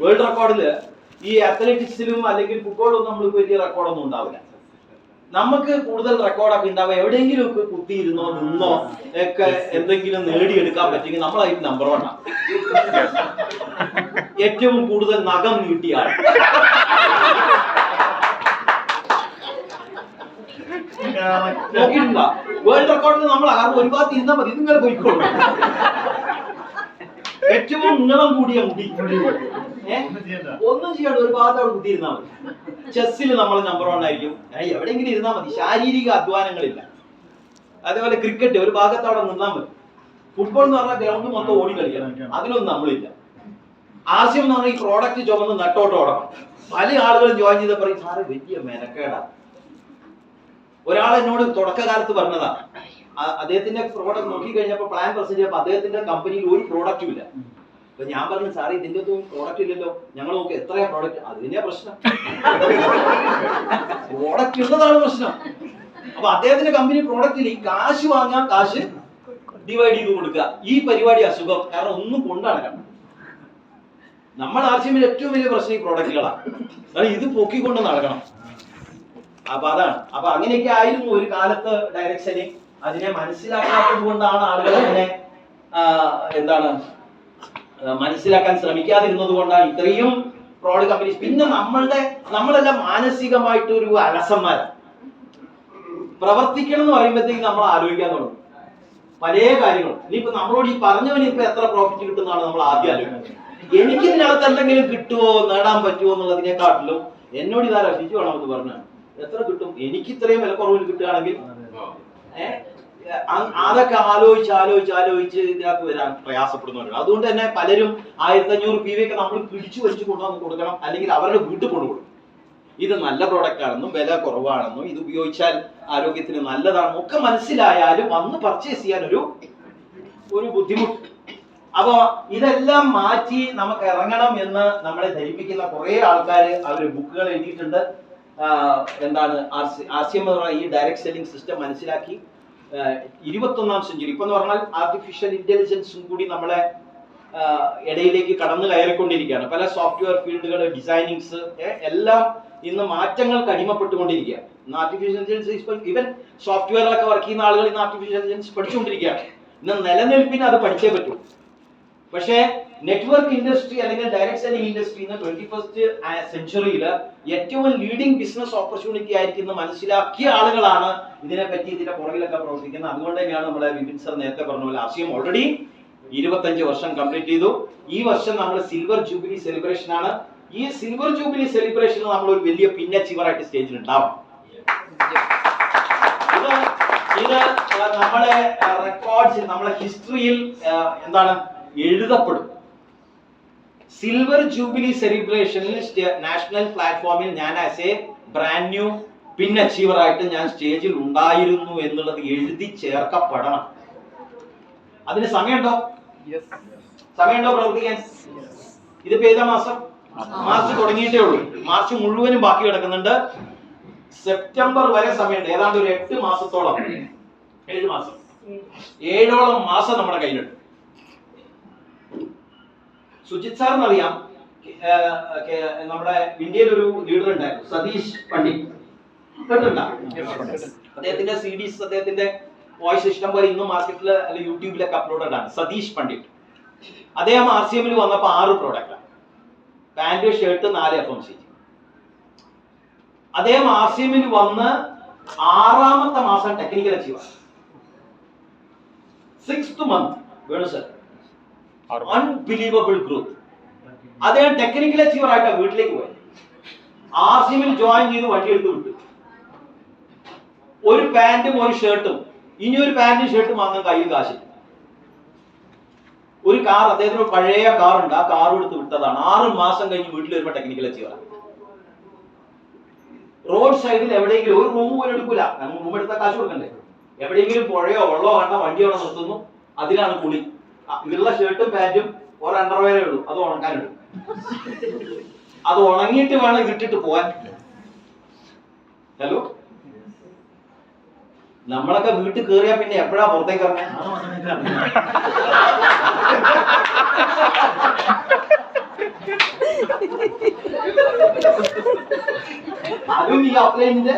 World റെക്കോർഡിൽ ഈ അത്ലറ്റിക്സിലും അല്ലെങ്കിൽ ഫുട്ബോളിലും നമ്മൾ വലിയ റെക്കോർഡൊന്നും ഉണ്ടാവില്ല. നമുക്ക് കൂടുതൽ റെക്കോർഡൊക്കെ ഉണ്ടാവുക എവിടെയെങ്കിലും ഒക്കെ കുത്തിയിരുന്നോ നിന്നോ ഒക്കെ എന്തെങ്കിലും നേടിയെടുക്കാൻ പറ്റുമെങ്കിൽ നമ്മളായിട്ട് നമ്പർ വൺ ആണ് ഏറ്റവും കൂടുതൽ നഖം നീട്ടിയ ആൾ. നോക്കിയിട്ടുണ്ടോ വേൾഡ് റെക്കോർഡിൽ നമ്മൾ കാരണം ഒരു ഭാഗത്ത് ഇരുന്നാൽ മതി ഇതിങ്ങനെ പോയിക്കോളൂ. ഏറ്റവും നീളം കൂടിയ മുടി? ഒന്നും ചെയ്യാണ്ട് ഒരു ഭാഗത്ത് അവിടെ കുത്തിയിരുന്നാൽ മതി. ചെസ്സിൽ നമ്മൾ നമ്പർ വൺ ആയിരിക്കും. എവിടെയെങ്കിലും ഇരുന്നാൽ മതി. ശാരീരിക അധ്വാനങ്ങളില്ല. അതേപോലെ ക്രിക്കറ്റ് ഒരു ഭാഗത്ത് അവിടെ നിന്നാൽ മതി. ഫുട്ബോൾ എന്ന് പറഞ്ഞാൽ ഗ്രൗണ്ട് മൊത്തം ഓടി കളിക്കണം. അതിലൊന്നും നമ്മളില്ല. ആശയം എന്ന് പറഞ്ഞാൽ ഈ പ്രോഡക്റ്റ് ചുമന്ന് നട്ടോട്ട് ഓടണം. പല ആളുകളും ജോയിൻ ചെയ്ത പറയും സാറ് വലിയ മെനക്കേടാ. ഒരാൾ എന്നോട് തുടക്കകാലത്ത് പറഞ്ഞതാ. അദ്ദേഹത്തിന്റെ പ്രോഡക്റ്റ് നോക്കി കഴിഞ്ഞപ്പോ പ്ലാൻ പ്രസന്റ് ചെയ്യുമ്പോൾ അദ്ദേഹത്തിന്റെ കമ്പനിയിൽ ഒരു പ്രോഡക്റ്റും ഇല്ല. അപ്പൊ ഞാൻ പറഞ്ഞു സാർ ഇതിന്റെ ഒന്നും പ്രോഡക്റ്റ് ഇല്ലല്ലോ. ഞങ്ങൾ നോക്കി എത്രയാ പ്രോഡക്റ്റ് അതിന്റെ പ്രശ്നം. പ്രോഡക്റ്റ് ഉള്ളതാണ് പ്രശ്നം. അപ്പൊ അദ്ദേഹത്തിന്റെ കമ്പനി പ്രോഡക്റ്റിൽ ഈ കാശ് വാങ്ങാൻ കാശ് ഡിവൈഡ് ചെയ്ത് കൊടുക്കുക. ഈ പരിപാടി അസുഖം. കാരണം ഒന്നും കൊണ്ടാണ് നമ്മൾ ആർസിഎമ്മിൽ ഏറ്റവും വലിയ പ്രശ്നം ഈ പ്രോഡക്റ്റുകളാണ് കാരണം ഇത് പൊക്കിക്കൊണ്ട് നടക്കണം. അപ്പൊ അതാണ്. അപ്പൊ അങ്ങനെയൊക്കെ ആയിരുന്നു ഒരു കാലത്ത് ഡയറക്ഷന് അതിനെ മനസ്സിലാക്കാത്തത് കൊണ്ടാണ് ആളുകൾ അതിനെ എന്താണ് മനസ്സിലാക്കാൻ ശ്രമിക്കാതിരുന്നത് കൊണ്ടാണ് ഇത്രയും ഫ്രോഡ് കമ്പനീസ് പിന്നെ നമ്മളുടെ നമ്മളെല്ലാം മാനസികമായിട്ട് ഒരു പ്രവർത്തിക്കണം എന്ന് പറയുമ്പോഴത്തേക്ക് നമ്മൾ ആലോചിക്കാൻ തുടങ്ങും. പല കാര്യങ്ങളും. ഇനിയിപ്പോ നമ്മളോട് ഈ പറഞ്ഞവന് ഇപ്പൊ എത്ര പ്രോഫിറ്റ് കിട്ടുന്നതാണ് നമ്മൾ ആദ്യം ആലോചിക്കുന്നത്. എനിക്ക് ഇതിനകത്ത് എന്തെങ്കിലും കിട്ടുമോ നേടാൻ പറ്റുമോ എന്നുള്ളതിനെക്കാട്ടിലും എന്നോട് ഇതാ രക്ഷിച്ചു വേണം എന്ന് പറഞ്ഞാണ്. എത്ര കിട്ടും? എനിക്ക് ഇത്രയും വില കുറവിൽ കിട്ടുകയാണെങ്കിൽ അതൊക്കെ ആലോചിച്ച് ആലോചിച്ച് ആലോചിച്ച് ഇതിനകത്ത് വരാൻ പ്രയാസപ്പെടുന്നവരുണ്ട് അതുകൊണ്ട് തന്നെ പലരും ആയിരത്തി അഞ്ഞൂറ് പി വി ഒക്കെ നമ്മൾ പിടിച്ചു വലിച്ച് കൊണ്ടുവന്ന് കൊടുക്കണം. അല്ലെങ്കിൽ അവരുടെ വീട്ടിൽ കൊണ്ടു ഇത് നല്ല പ്രോഡക്റ്റ് ആണെന്നും വില കുറവാണെന്നും ഇത് ഉപയോഗിച്ചാൽ ആരോഗ്യത്തിന് നല്ലതാണെന്നും ഒക്കെ മനസ്സിലായാലും വന്ന് പർച്ചേസ് ചെയ്യാൻ ഒരു ഒരു ബുദ്ധിമുട്ട്. അപ്പോ ഇതെല്ലാം മാറ്റി നമുക്ക് ഇറങ്ങണം എന്ന് നമ്മളെ ധരിപ്പിക്കുന്ന കുറെ ആൾക്കാർ അവർ ബുക്കുകൾ എഴുതിയിട്ടുണ്ട്. എന്താണ് എം എന്ന് ഈ ഡയറക്ട് സെല്ലിംഗ് സിസ്റ്റം മനസ്സിലാക്കി. ഇരുപത്തൊന്നാം സെഞ്ചുറി ഇപ്പൊ എന്ന് പറഞ്ഞാൽ ആർട്ടിഫിഷ്യൽ ഇന്റലിജൻസും കൂടി നമ്മളെ ഇടയിലേക്ക് കടന്നു കയറിക്കൊണ്ടിരിക്കുകയാണ്. പല സോഫ്റ്റ്വെയർ ഫീൽഡുകൾ ഡിസൈനിങ്സ് എല്ലാം ഇന്ന് മാറ്റങ്ങൾക്ക് അടിമപ്പെട്ടുകൊണ്ടിരിക്കുകയാണ്. ഇന്ന് ആർട്ടിഫിഷ്യൽ ഇന്റലിജൻസ് ഇപ്പൊ ഇവൻ സോഫ്റ്റ്വെയറിലൊക്കെ വർക്ക് ചെയ്യുന്ന ആളുകൾ ഇന്ന് ആർട്ടിഫിഷ്യൽ ഇന്റലിജൻസ് പഠിച്ചുകൊണ്ടിരിക്കുകയാണ്. ഇന്ന് നിലനിൽപ്പിന് അത് പഠിച്ചേ പറ്റൂ. പക്ഷേ നെറ്റ്വർക്ക് ഇൻഡസ്ട്രി അല്ലെങ്കിൽ ഡയറക്ട് സെല്ലിംഗ് ഇൻഡസ്ട്രി ഇന്ന് ട്വന്റി ഫസ്റ്റ് സെഞ്ചുറിയിൽ ഏറ്റവും ലീഡിംഗ് ബിസിനസ് ഓപ്പർച്യൂണിറ്റി ആയിരിക്കുന്ന മനസ്സിലാക്കിയ ആളുകളാണ് ഇതിനെ പറ്റി ഇതിന്റെ പുറകിലൊക്കെ പ്രവർത്തിക്കുന്നത്. അതുകൊണ്ട് തന്നെയാണ് നമ്മളെ വിപിൻ സർ നേരത്തെ പറഞ്ഞ പോലെ ആശയം ഓൾറെഡി ഇരുപത്തഞ്ച് വർഷം കംപ്ലീറ്റ് ചെയ്തു. ഈ വർഷം നമ്മൾ സിൽവർ ജൂബിലി സെലിബ്രേഷൻ ആണ്. ഈ സിൽവർ ജൂബിലി സെലിബ്രേഷൻ നമ്മൾ ഒരു വലിയ പിന്നെ ചിവറായിട്ട് സ്റ്റേജിൽ ഉണ്ടാവും. ഇത് നമ്മളെ റെക്കോർഡ്സ് നമ്മളെ ഹിസ്റ്ററിയിൽ എന്താണ് എഴുതപ്പെടും. സിൽവർ ജൂബിലി സെലിബ്രേഷനിൽ നാഷണൽ പ്ലാറ്റ്ഫോമിൽ ഞാൻ as a brand new pin achiever ആയിട്ട് ഞാൻ സ്റ്റേജിൽ ഉണ്ടായിരുന്നു എന്നുള്ളത് എഴുതി ചേർക്കപ്പെടണം. അതിന് സമയമുണ്ടോ? സമയമുണ്ടോ പ്രവർത്തിക്കാൻ? ഇതിപ്പോ ഏതാ മാസം? മാർച്ച് തുടങ്ങിയിട്ടേ ഉള്ളൂ. മാർച്ച് മുഴുവനും ബാക്കി കിടക്കുന്നുണ്ട്. സെപ്റ്റംബർ വരെ സമയമുണ്ട്. ഏതാണ്ട് ഒരു എട്ട് മാസത്തോളം. ഏഴ് മാസം. ഏഴോളം മാസം നമ്മുടെ കയ്യിലുണ്ട്. സുജിത് സാറിന് അറിയാം നമ്മുടെ ഇന്ത്യയിൽ ഒരു ലീഡർ ഉണ്ടായിരുന്നു സതീഷ് പണ്ഡിറ്റ്. അദ്ദേഹത്തിന്റെ സി ഡീസ് അദ്ദേഹത്തിന്റെ വോയിസ് ഇഷ്ടം പോലെ ഇന്നും മാർക്കറ്റിൽ അല്ലെങ്കിൽ യൂട്യൂബിലൊക്കെ അപ്ലോഡഡ് ആണ് സതീഷ് പണ്ഡിറ്റ്. അദ്ദേഹം ആർ സി എമ്മിൽ വന്നപ്പോൾ ആറ് പ്രോഡക്റ്റ് പാന്റ് ഷർട്ട് നാല് എഫ് എം സി അദ്ദേഹം ആർ സി എമ്മിൽ വന്ന് ആറാമത്തെ മാസം technical achieve six month Venu sir unbelievable group അദ്ദേഹം ടെക്നിക്കൽ അച്ചീവർ ആയിട്ടാണ് വീട്ടിലേക്ക് പോയത് സി ജോയിൻ ചെയ്ത് വണ്ടി എടുത്ത് വിട്ടു. ഒരു പാന്റും ഒരു ഷർട്ടും ഇനി ഒരു പാന്റും ഷർട്ടും വാങ്ങാൻ കയ്യിൽ കാശില്ല. ഒരു കാർ അദ്ദേഹത്തിന് പഴയ കാർ ഉണ്ട്. ആ കാർ എടുത്ത് വിട്ടതാണ്. ആറ് മാസം കഴിഞ്ഞ് വീട്ടിൽ വരുമ്പോൾ ടെക്നിക്കൽ അച്ചീവർ റോഡ് സൈഡിൽ എവിടെയെങ്കിലും ഒരു റൂം പോലും എടുക്കൂല. നമ്മൾ റൂം എടുത്താൽ കാശ് കൊടുക്കണ്ടേ? എവിടെയെങ്കിലും പുഴയോ വെള്ളമോ കണ്ട വണ്ടിയോടെ നിർത്തുന്നു. അതിലാണ് കുളി. ഇതിലുള്ള ഷർട്ടും പാന്റും ഒരു അണ്ടർവെയറേ ഉള്ളൂ. അത് ഉണങ്ങാനുള്ളൂ അത് ഉണങ്ങിയിട്ട് വേണം ഇതിട്ടിട്ട് പോവാൻ. ഹലോ? നമ്മളൊക്കെ വീട്ടിൽ കയറിയാ പിന്നെ എപ്പോഴാ പുറത്തേക്ക് ഇറങ്ങാൻ അതും ഈ അപ്ലൈനിന്റെ